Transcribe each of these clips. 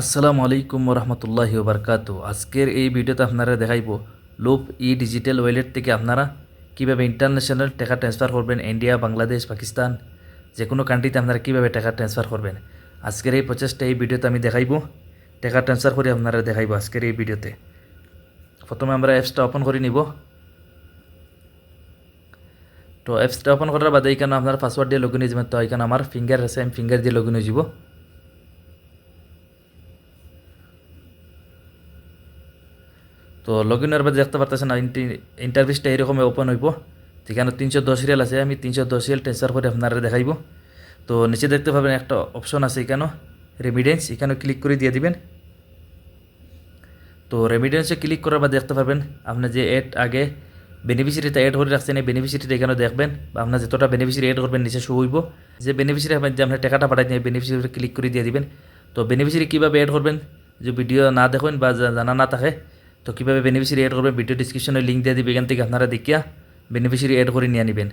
আসসালামু আলাইকুম রহমতুল্লাহি বারকাত আজকের এই ভিডিওতে আপনারা দেখাইব লোপ ই ডিজিটাল ওয়ালেট থেকে আপনারা কীভাবে ইন্টারন্যাশনাল টাকা ট্রান্সফার করবেন ইন্ডিয়া বাংলাদেশ পাকিস্তান যে কোনো কান্ট্রিতে আপনারা কীভাবে টাকা ট্রান্সফার করবেন। আজকের এই প্রচেষ্টা এই ভিডিওতে আমি দেখাইব। টাকা ট্রান্সফার করে আপনারা দেখাইব আজকের এই ভিডিওতে প্রথমে আমরা অ্যাপসটা ওপেন করে নিব। তো অ্যাপসটা ওপেন করার বাদে এখানে আপনার পাসওয়ার্ড দিয়ে লগ ইন হয়ে যাবেন তো এখানে আমার ফিঙ্গার আছে, আমি ফিঙ্গার দিয়ে লগ ইন হয়ে যাব। তো লগ ইনের বাদে দেখতে পারতেছেন ইন্টারভিউসটা এরকম ওপেন হইব। যেখানে তিনশো দশ রিয়াল আছে, আমি তিনশো দশ রিয়াল ট্রান্সফার করে আপনারা দেখাইব। তো নিচে দেখতে পাবেন একটা অপশন আছে এখানে রেমিডেন্স এখানে ক্লিক করে দিয়ে দিবেন। তো রেমিডেন্সে ক্লিক করার বাদ দেখতে পাবেন আপনি যে এড আগে বেনিফিসিয়ারিতে অ্যাড করে রাখছেন, এই বেনিফিসিয়ারিটা এখানে দেখবেন, বা আপনার যতটা বেনিফিসিয়ারি অ্যাড করবেন, নিচে শো হইব। যে বেনিফিসিয়ারি আপনি যে আপনার টাকাটা পাঠাই দিয়ে বেনিফিসিয়ারি ক্লিক করে দিয়ে দিবেন। তো বেনিফিসিয়ারি কীভাবে অ্যাড করবেন যে ভিডিও না দেখবেন বা জানা না থাকে তো কীভাবে বেনিফিসিয়ারি অ্যাড করবেন? ভিডিও ডিসক্রিপশনে লিঙ্ক দিয়ে দিবে, এখান থেকে আপনারা দেখিয়া বেনিফিসিয়ারি অ্যাড করে নিয়ে নেবেন।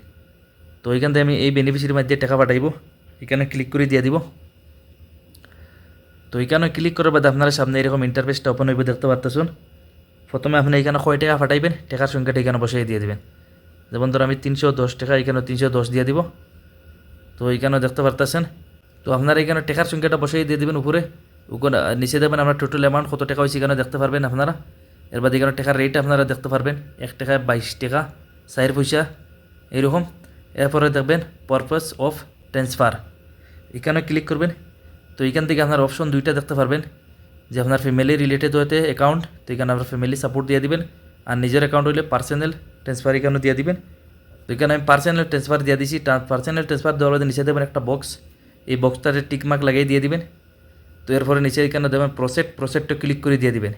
তো এখান থেকে আমি এই বেনিফিসিয়ারির মধ্যে টাকা পাঠাইব। এখানে ক্লিক করে দিয়ে দিব। তো এখানে ক্লিক করার বাদে আপনারা সামনে এরকম ইন্টারফেসটা ওপেন হইবে, দেখতে পারতেছেন? প্রথমে আপনি এখানে কয় টাকা পাঠাইবেন? টাকার সংখ্যাটা এখানে বসিয়ে দিয়ে দিবেন। যেমন ধর আমি তিনশো দশ টাকা, এখানে তিনশো দশ দিয়ে দিব। তো এইখানে দেখতে পারতেছেন? তো আপনারা এখানে টাকার সংখ্যাটা বসিয়ে দিয়ে দিবেন উপরে। ওখানে নিচে দেবেন, আপনার টোটাল অ্যামাউন্ট কত টাকা হয়েছে এখানে দেখতে পারবেন আপনারা? এর বাদে এখানে টাকার রেট আপনারা দেখতে পারবেন। এক টাকায় বাইশ টাকা, চার পয়সা, এরকম। এরপরে দেখবেন পারপাস অফ ট্রান্সফার এখানে ক্লিক করবেন। তো এখান থেকে আপনার অপশন দুইটা দেখতে পারবেন। যে আপনার ফ্যামিলি রিলেটেড হতে অ্যাকাউন্ট তো এখানে আপনার ফ্যামিলি সাপোর্ট দিয়ে দিবেন। আর নিজের অ্যাকাউন্ট হইলে পার্সোনাল ট্রান্সফার এখানে দিয়ে দিবেন। তো এখানে আমি পার্সোনাল ট্রান্সফার দিয়ে দিছি। পার্সোনাল ট্রান্সফার দেওয়ার বাদে নিচে দেবেন একটা বক্স এই বক্সটাতে টিকমার্ক লাগিয়ে দিয়ে দিবেন। তো এরপরে নিচে এখানে দেবেন প্রসেট প্রসেটটা ক্লিক করে দিয়ে দিবেন।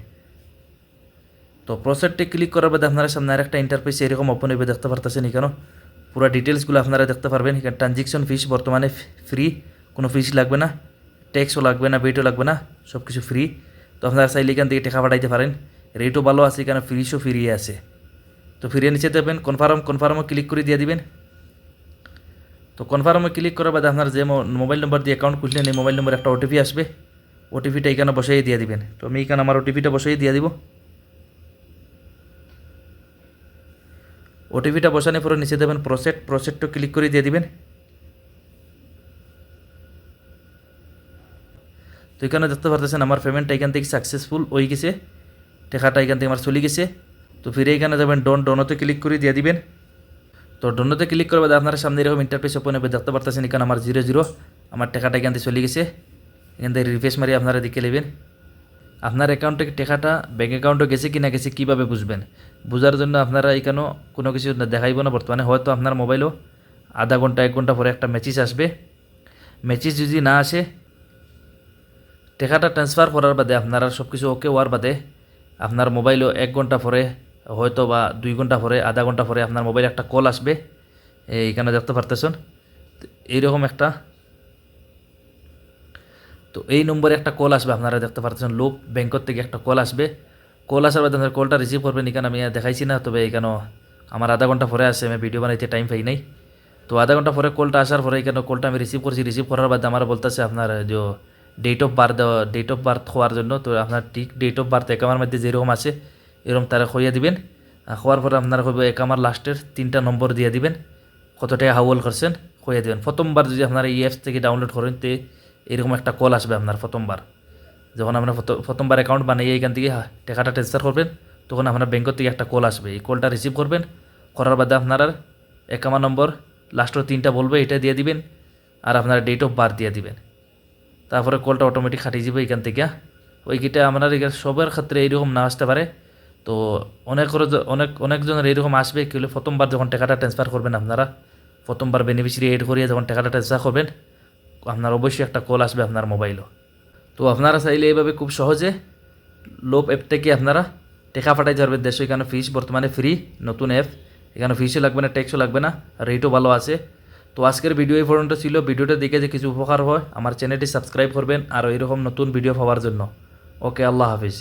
তো প্রসেসটি ক্লিক করার বাদে আপনারা সামনে আরেকটা ইন্টারফেস এরকম ওপেন হইবে দেখতে পারতেছেন এখানে পুরো ডিটেলসগুলো আপনারা দেখতে পারবেন। এখানে ট্রানজেকশন ফিস বর্তমানে ফ্রি কোনো ফিস লাগবে না। ট্যাক্সও লাগবে না বেটও লাগবে না সব কিছু ফ্রি তো আপনারা চাইলে এখান থেকে টাকা পাঠাইতে পারেন। রেটও ভালো আছে এখানে ফ্রিসও ফ্রি আছে। তো ফিরিয়ে নিচে দেবেন কনফার্ম কনফার্মও ক্লিক করে দিয়ে দিবেন। তো কনফার্মে ক্লিক করার বাদে আপনার যে মোবাইল নম্বর দিয়ে অ্যাকাউন্ট খুললেন, এই মোবাইল নম্বরে একটা ওটিপি আসবে। ওটিপিটা এখানে বসিয়ে দিয়ে দিবেন। তো আমি এখানে আমার ওটিপিটা বসিয়ে দিয়ে দিব। ওটিপিটা বসানোর পরে নিচে দেবেন প্রসেট প্রসেটটা ক্লিক করে দিয়ে দিবেন। তো এখানে দেখতে পারতেছেন আমার পেমেন্টটা এখান থেকে সাকসেসফুল হয়ে গেছে, টাকাটা এখান থেকে আমার চলে গেছে। তো ফিরে এখানে যাবেন ডন ডনতে ক্লিক করে দিয়ে দিবেন। তো ডনতে ক্লিক করবে আপনার সামনে এরকম ইন্টারফেস ওপেন হবে, দেখতে পারতেছেন এখানে আমার জিরো জিরো আমার টাকাটা এখান থেকে চলে গেছে। এখান থেকে রিফ্রেশ মারি আপনারা দেখে নেবেন। আপনার অ্যাকাউন্টে টাকাটা ব্যাঙ্ক অ্যাকাউন্টে গেছে কি না গেছে কীভাবে বুঝবেন? বোঝার জন্য আপনারা এখানেও কোনো কিছু দেখাইব না বর্তমানে। হয়তো আপনার মোবাইলও আধা ঘণ্টা, এক ঘণ্টা পরে একটা মেসেজ আসবে। মেসেজ যদি না আসে, টাকাটা ট্রান্সফার করার বাদে আপনারা সব কিছু ওকে হওয়ার বাদে আপনার মোবাইলও এক ঘণ্টা পরে, হয়তো বা দুই ঘণ্টা পরে, আধা ঘণ্টা পরে আপনার মোবাইলে একটা কল আসবে। এইখানে দেখতে পারতেছেন? এইরকম একটা তো এই নম্বরে একটা কল আসবে, আপনারা দেখতে পারতেছেন, লোক ব্যাংকর থেকে একটা কল আসবে। কল আসার বাদে আপনার কলটা রিসিভ করবেন, এখানে আমি দেখাইছি না, তবে এখানে আমার আধা ঘণ্টা পরে আসে আমি ভিডিও বানাইতে টাইম পাই নাই। তো আধা ঘণ্টা পরে কলটা আসার পরে এখানে কলটা আমি রিসিভ করছি রিসিভ করার বাদে আমার বলতেছে আপনার যে ডেট অফ বার্থ দেওয়া ডেট অফ বার্থ হওয়ার জন্য, তো আপনার ঠিক ডেট অফ বার্থ একামার মধ্যে যেরকম আছে, এরকম তারা খইয়া দিবেন। হওয়ার পরে আপনার কইবে একামার লাস্টের তিনটা নম্বর দিয়ে দিবেন, কত টাকা হাওয়াল করছেন খইয়া দিবেন। প্রথমবার যদি আপনারা এই অ্যাপস থেকে ডাউনলোড করেন, তে এরকম একটা কল আসবে আপনার প্রথমবার। যখন আপনার প্রথ- প্রথমবার অ্যাকাউন্ট বানিয়ে এখান থেকে হা- টাকাটা ট্রান্সফার করবেন, তখন আপনার ব্যাংকের থেকে একটা কল আসবে। এই কলটা রিসিভ করবেন, করার বাদে আপনার একামা নম্বর লাস্টের তিনটা বলবে, এটা দিয়ে দিবেন, আর আপনার ডেট অফ বার্থ দিয়ে দিবেন। তারপরে কলটা অটোমেটিক খাটিয়ে যাবে এখান থেকে ওইটা আপনার এখানে সবার ক্ষেত্রে এইরকম না আসতে পারে। তো অনেক অনেক, অনেকজনের এইরকম আসবে কি প্রথমবার যখন টাকাটা ট্রান্সফার করবেন আপনারা, প্রথমবার বেনিফিশিয়ারি এড করিয়ে যখন টাকাটা ট্রান্সফার করবেন আপনার অবশ্যই একটা কল আসবে আপনার মোবাইলও তো আপনারা চাইলে এইভাবে খুব সহজে লোপ অ্যাপ থেকে আপনারা টাকা পাঠাইতে পারবেন দেশে এখানে ফিস বর্তমানে ফ্রি নতুন অ্যাপ এখানে ফিসও লাগবে না ট্যাক্সও লাগবে না রেটও ভালো আছে। তো আজকের ভিডিও এই পর্যন্ত ছিল। ভিডিওটা দেখে যে কিছু উপকার হয়, আমার চ্যানেলটি সাবস্ক্রাইব করবেন। আর এরকম নতুন ভিডিও পাওয়ার জন্য। ওকে আল্লাহ হাফিজ।